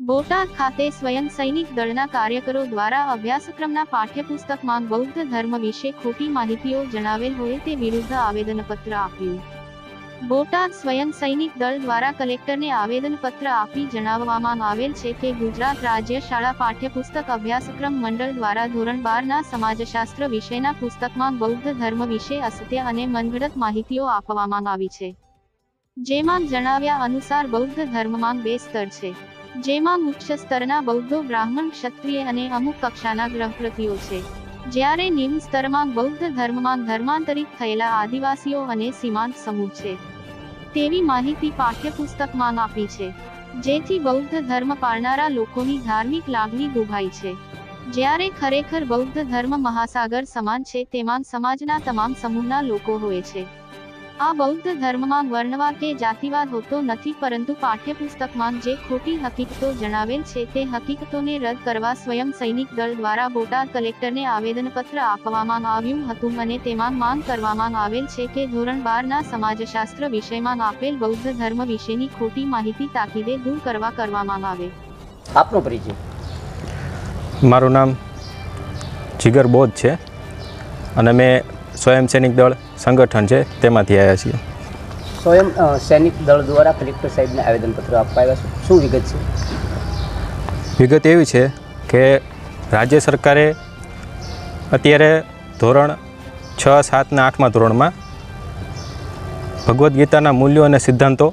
બોટાદ ખાતે સ્વયં સૈનિક દળના કાર્યકરો દ્વારા અભ્યાસક્રમના પાઠ્યપુસ્તકમાં બૌદ્ધ ધર્મ વિશે ખોટી માહિતીઓ જણાવેલ હોય તે વિરુદ્ધ આવેદનપત્ર આપ્યું. બોટાદ સ્વયં સૈનિક દળ દ્વારા કલેક્ટરને આવેદનપત્ર આપી જણાવવામાં આવેલ છે કે ગુજરાત રાજ્ય શાળા પાઠ્યપુસ્તક અભ્યાસક્રમ મંડળ દ્વારા ધોરણ બારના સમાજશાસ્ત્ર વિષયના પુસ્તકમાં બૌદ્ધ ધર્મ વિશે અસત્ય અને મનગઢત માહિતીઓ આપવામાં આવી છે. જેમાં જણાવ્યા અનુસાર બૌદ્ધ ધર્મમાં બે સ્તર છે. જેમાં ઉચ્ચ સ્તરના બૌદ્ધો, બ્રાહ્મણ, ક્ષત્રિય અને અમુક કક્ષાના ગ્રહપ્રતિઓ છે. જ્યારે નિમ્ન સ્તરમાં બૌદ્ધ ધર્મમાં ધર્માંતરિત થયેલા આદિવાસીઓ અને સીમાંત સમૂહ છે. તેવી માહિતી પાઠ્યપુસ્તકમાં આપી છે. જેથી બૌદ્ધ ધર્મ પાળનારા લોકોની ધાર્મિક લાગણી દુભાઈ છે. જ્યારે ખરેખર બૌદ્ધ ધર્મ મહાસાગર સમાન છે, તેમાં સમાજના તમામ સમૂહના લોકો હોય છે. આ બૌદ્ધ ધર્મમાં વર્ણવાદ કે જાતિવાદ હોતો નથી પરંતુ પાઠ્યપુસ્તકમાં જે ખોટી હકીકતો જણાવેલ છે તે હકીકતોને રદ કરવા સ્વયં સૈનિક દળ દ્વારા બોટાદ કલેક્ટરને આવેદનપત્ર આપવામાં આવ્યું હતું અને તેમાં માંગ કરવામાં આવેલ છે કે ધોરણ બારના સમાજશાસ્ત્ર વિષયમાં આપેલ બૌદ્ધ ધર્મ વિશેની ખોટી માહિતી તાકીદે દૂર કરવા કરવામાં આવે. આપનો પરિચય. મારું નામ જીગર બોધ છે અને મેં સ્વયં સૈનિક દળ સંગઠન છે તેમાંથી આવ્યા છીએ. સ્વયં સૈનિક દળ દ્વારા કલેક્ટર સાહેબને આવેદનપત્ર આપવા આવ્યા છે. શું વિગત છે? વિગત એવી છે કે રાજ્ય સરકારે અત્યારે ધોરણ છ સાત અને આઠમા ધોરણમાં ભગવદ્ ગીતાના મૂલ્યો અને સિદ્ધાંતો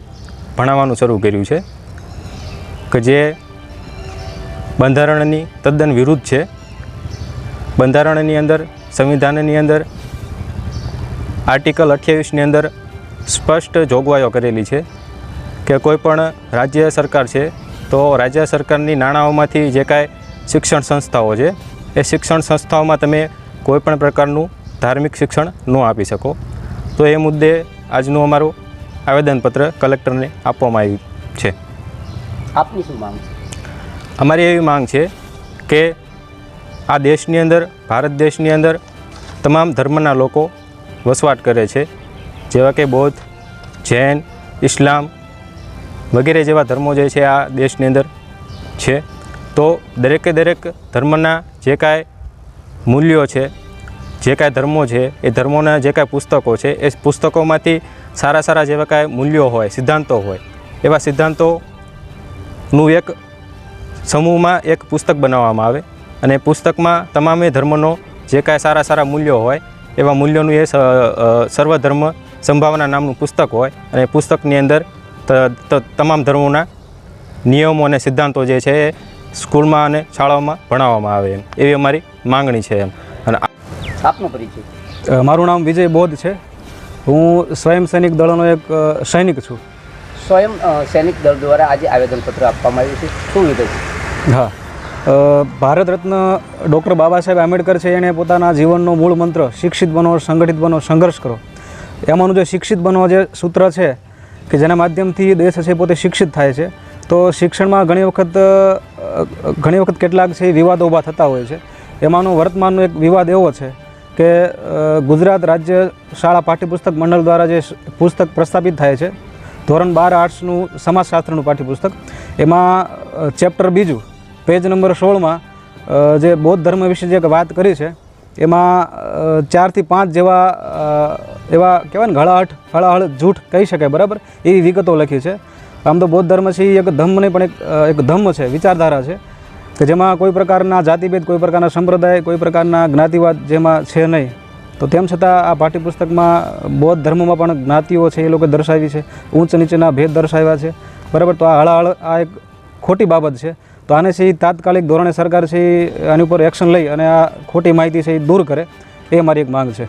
ભણાવવાનું શરૂ કર્યું છે કે જે બંધારણની તદ્દન વિરુદ્ધ છે. બંધારણની અંદર સંવિધાનની અંદર આર્ટિકલ અઠ્યાવીસની અંદર સ્પષ્ટ જોગવાઈઓ કરેલી છે કે કોઈ પણ રાજ્ય સરકાર છે તો રાજ્ય સરકારની નાણાંઓમાંથી જે કાંઈ શિક્ષણ સંસ્થાઓ છે એ શિક્ષણ સંસ્થાઓમાં તમે કોઈપણ પ્રકારનું ધાર્મિક શિક્ષણ ન આપી શકો. તો એ મુદ્દે આજનું અમારું આવેદનપત્ર કલેક્ટરને આપવામાં આવ્યું છે. આપની શું માંગ છે? અમારી એવી માંગ છે કે આ દેશની અંદર ભારત દેશની અંદર તમામ ધર્મના લોકો વસવાટ કરે છે. જેવા કે બૌદ્ધ, જૈન, ઇસ્લામ વગેરે જેવા ધર્મો જે છે આ દેશની અંદર છે. તો દરેકે દરેક ધર્મના જે કાંઈ મૂલ્યો છે, જે કાંઈ ધર્મો છે, એ ધર્મોના જે કાંઈ પુસ્તકો છે, એ પુસ્તકોમાંથી સારા સારા જેવા કાંઈ મૂલ્યો હોય, સિદ્ધાંતો હોય, એવા સિદ્ધાંતોનું એક સમૂહમાં એક પુસ્તક બનાવવામાં આવે. અને પુસ્તકમાં તમામે ધર્મનો જે કાંઈ સારા સારા મૂલ્યો હોય એવા મૂલ્યોનું એ સર્વધર્મ સંભાવના નામનું પુસ્તક હોય અને એ પુસ્તકની અંદર તમામ ધર્મોના નિયમો અને સિદ્ધાંતો જે છે એ સ્કૂલમાં અને શાળાઓમાં ભણાવવામાં આવે એમ. એવી અમારી માંગણી છે એમ. અને આપનો પરિચય. મારું નામ વિજય બોધ છે. હું સ્વયં સૈનિક દળનો એક સૈનિક છું. સ્વયં સૈનિક દળ દ્વારા આજે આવેદનપત્ર આપવામાં આવ્યું છે. શું વિગત છે? હા. ભારત રત્ન ડૉક્ટર બાબા સાહેબ આંબેડકર છે એણે પોતાના જીવનનો મૂળ મંત્ર, શિક્ષિત બનો, સંગઠિત બનો, સંઘર્ષ કરો. એમાંનું જે શિક્ષિત બનો જે સૂત્ર છે, કે જેના માધ્યમથી દેશ છે પોતે શિક્ષિત થાય છે, તો શિક્ષણમાં ઘણી વખત ઘણી વખત કેટલાક છે વિવાદો ઊભા થતા હોય છે. એમાંનો વર્તમાનનો એક વિવાદ એવો છે કે ગુજરાત રાજ્ય શાળા પાઠ્યપુસ્તક મંડળ દ્વારા જે પુસ્તક પ્રસ્થાપિત થાય છે, ધોરણ બાર આર્ટ્સનું સમાજશાસ્ત્રનું પાઠ્યપુસ્તક. એમાં ચેપ્ટર બીજું પેજ નંબર સોળમાં જે બૌદ્ધ ધર્મ વિશે જે વાત કરી છે, એમાં ચારથી પાંચ જેવા એવા કહેવાય ને ઘળાહટ હળાહળ જૂઠ કહી શકાય, બરાબર? એવી વિગતો લખી છે. આમ તો બૌદ્ધ ધર્મ છે એ એક ધમ્મ નહીં, પણ એક એક ધમ્મ છે, વિચારધારા છે, કે જેમાં કોઈ પ્રકારના જાતિભેદ, કોઈ પ્રકારના સંપ્રદાય, કોઈ પ્રકારના જ્ઞાતિવાદ જેમાં છે નહીં. તો તેમ છતાં આ પાઠ્યપુસ્તકમાં બૌદ્ધ ધર્મમાં પણ જ્ઞાતિઓ છે એ લોકો દર્શાવી છે, ઊંચ નીચેના ભેદ દર્શાવ્યા છે. બરાબર? તો આ હળાહળ આ એક ખોટી બાબત છે. તો આને છે તાત્કાલિક ધોરણે સરકાર છે આની ઉપર એક્શન લઈ અને આ ખોટી માહિતી છે એ દૂર કરે, એ મારી એક માંગ છે.